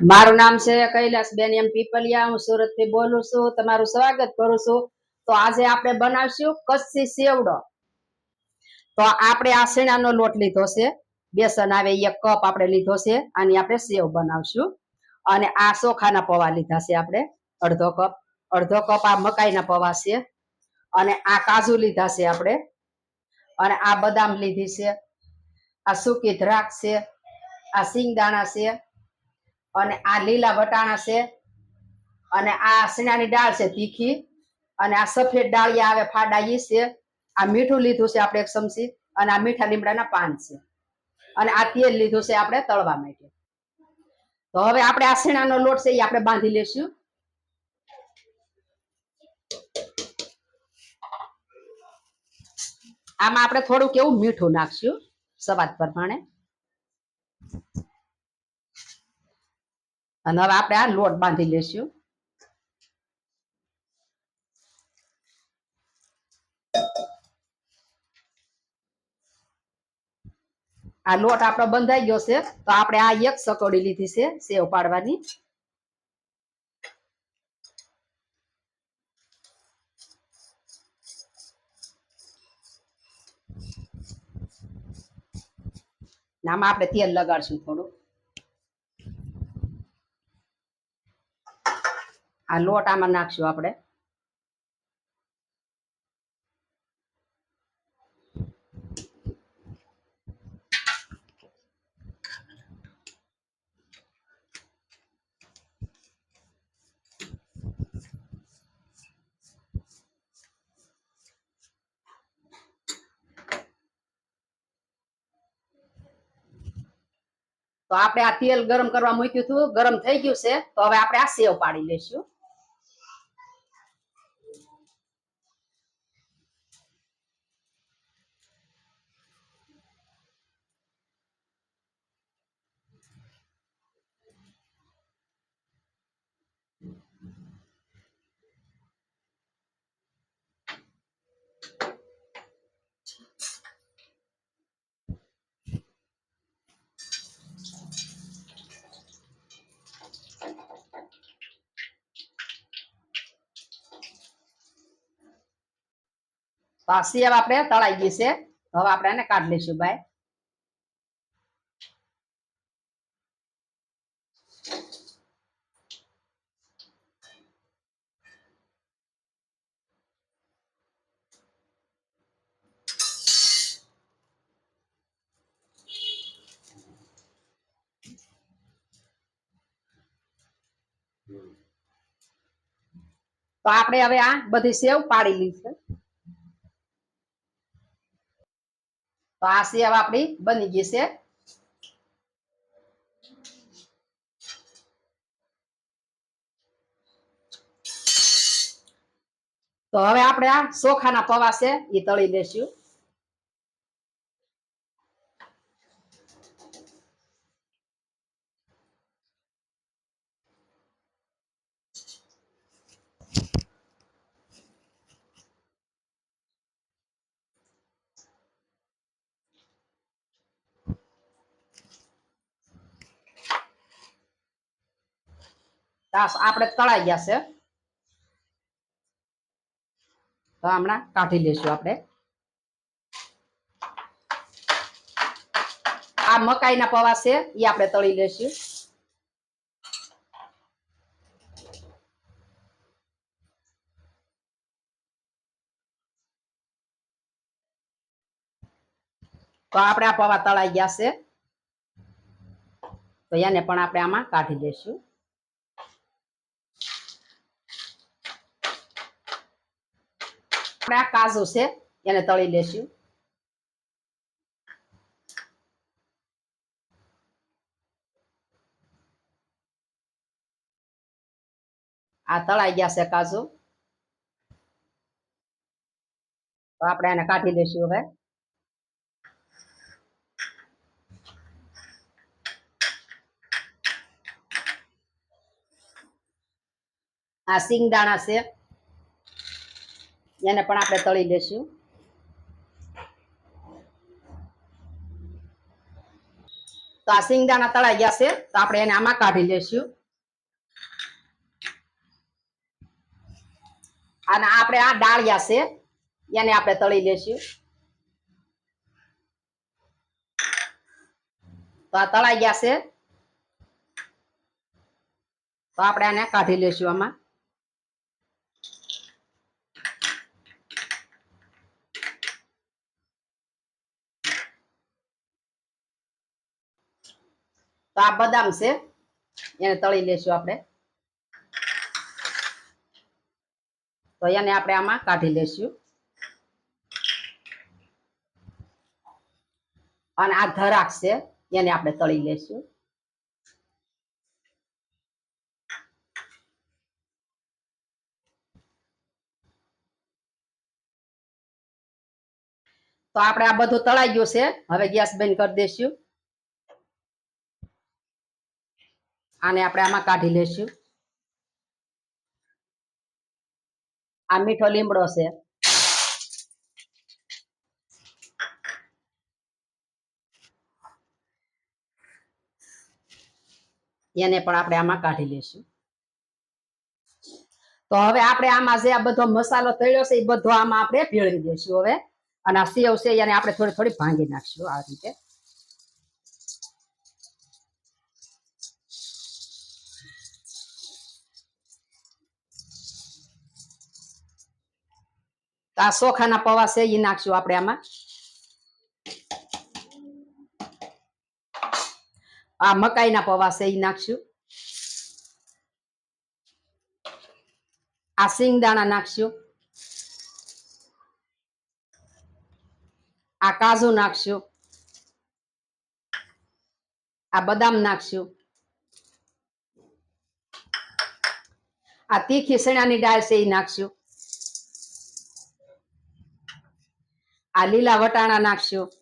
મારું નામ છે કૈલાસબેન એમ પીપલિયા. હું સુરતથી બોલું છું. તમારું સ્વાગત કરું છું. તો આજે આપણે બનાવશું કચ્છી સેવડો. તો આપણે આ શેણાનો લોટ લીધો છે. બેસન આવે એક કપ આપણે લીધો છે. આની આપણે સેવ બનાવશું. અને આ ચોખાના પૌવા લીધા છે આપણે. અડધો કપ. અડધો કપ આ મકાઈના પૌવા છે. અને આ કાજુ લીધા છે આપણે. અને આ બદામ લીધી છે. આ સૂકી દ્રાક્ષ છે. આ સિંગદાણા છે. અને આ લીલા વટાણા છે, અને આ શેણાની દાળ છે તીખી, અને આ સફેદ ડાળિયા આવે ફાડા ઈ છે. આ મીઠું લીધું છે આપણે એક ચમચી, અને આ મીઠા લીમડાના પાન છે. અને આ તેલ લીધું છે આપણે તળવા માટે. તો હવે આપણે આ શેણાનો લોટ છે એ આપણે બાંધી લેશું. આમાં આપણે થોડુંક એવું મીઠું નાખશું, સ્વાદ પ્રમાણે. અને હવે આપણે આ લોટ બાંધી લેશું. આ લોટ આપણો બંધાઈ ગયો છે, તો આપણે આ એક સકોડી લીધી છે સેવ પાડવાની. આમાં આપણે તેલ લગાડશું થોડું. આ લોટ આમાં નાખશું આપણે. તો આપણે આ તેલ ગરમ કરવા મૂક્યું હતું. ગરમ થઈ ગયું છે. તો હવે આપણે આ સેવ પાડી લઈશું. તો આ સેવ આપણે તળાઈ ગઈ છે. હવે આપણે એને કાઢી લઈશું ભાઈ. તો આપણે હવે આ બધી સેવ પાડી લીધી છે તો આ સેવ આપણી બની ગઈ છે. તો હવે આપણે આ ચોખાના પવા છે એ તળી લેશું. તાસ આપણે તળાઈ ગયા છે તો હમણાં કાઢી લેશું આપણે. આ મકાઈના પૌવા છે, એ આપણે તળી લેશું. તો આપણે આ પૌવા તળાઈ ગયા છે તો એને પણ આપણે આમાં કાઢી લેશું. આપણે આ કાજુ છે, એને તળી લેશું. આ તળાઈ ગયા છે કાજુ તો આપણે એને કાઢી લેશું હવે. આ સિંગદાણા છે. એને પણ આપણે તળી લેશું. તો આ સિંગદાણા તળાઈ ગયા છે, તો આપણે એને આમાં કાઢી લેશું. અને આપણે આ ડાળિયા છે, એને આપણે તળી લેશું. તો આ તળાઈ ગયા છે. તો આપણે આને કાઢી લેશું આમાં. તો આ બદામ છે. એને તળી લેશું આપણે. તો એને આપણે આમાં કાઢી લેશું. અને આ ધરાક છે, એને આપણે તળી લેશું. તો આપણે આ બધું તળાઈ ગયું છે. હવે ગેસ બંધ કરી દઈશું આને આપણે આમાં કાઢી લેશું. આ મીઠો લીમડો છે. એને પણ આપણે આમાં કાઢી લેશું. તો હવે આપણે આમાં જે આ બધો મસાલો તળ્યો છે, એ બધો આમાં આપણે ભેળવી દઈશું હવે. અને આ સેવ છે, એને આપણે થોડી થોડી ભાંગી નાખશું આ રીતે. તો આ ચોખાના પૌવા છે એ નાખશું આપણે આમાં. આ મકાઈના પૌવા છે એ નાખશું. આ સિંગદાણા નાખશું. આ કાજુ નાખશું. આ બદામ નાખશું. આ તીખી સણાની દાળ છે એ નાખશું. આ લીલા વટાણા નાખશું.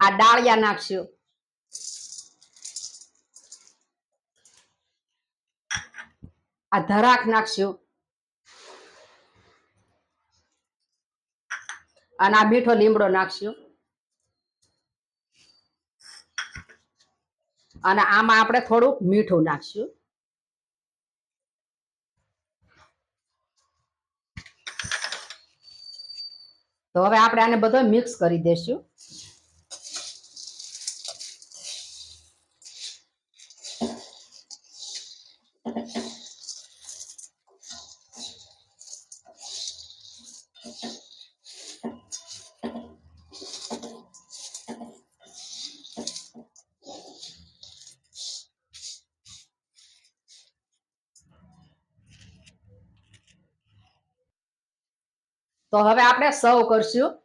આ ડાળિયા નાખશું. આ ધરાક નાખશું. અને આ મીઠો લીમડો નાખશું. અને આમાં આપણે થોડુંક મીઠું નાખશું. તો હવે આપણે આને બધો મિક્સ કરી દેશું. તો હવે આપણે સર્વ કરશું.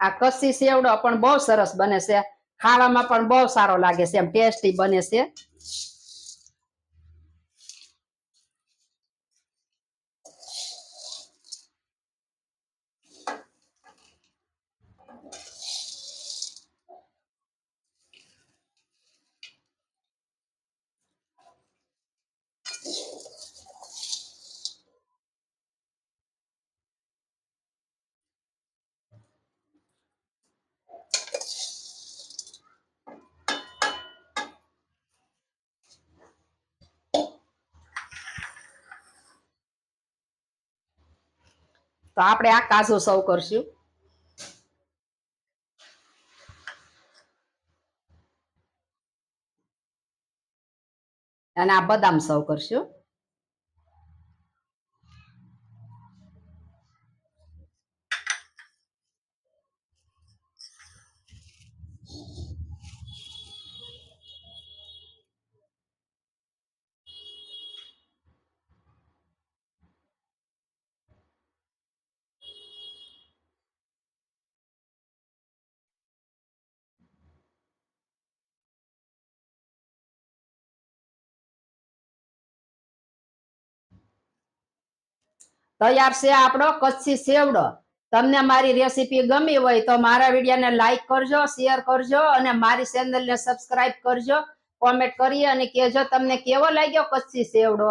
આ કચ્છી સેવડો પણ બહુ સરસ બને છે. ખાવામાં પણ બહુ સારો લાગે છે. એમ ટેસ્ટી બને છે. તો આપણે આ કાજુ સર્વ કરશું. અને આ બદામ સર્વ કરશું. તૈયાર છે આપણો કચ્છી સેવડો. તમને મારી રેસીપી ગમી હોય તો મારા વિડીયોને લાઈક કરજો, શેર કરજો અને મારી ચેનલને સબસ્ક્રાઇબ કરજો, કોમેન્ટ કરી અને કહેજો તમને કેવો લાગ્યો કચ્છી સેવડો.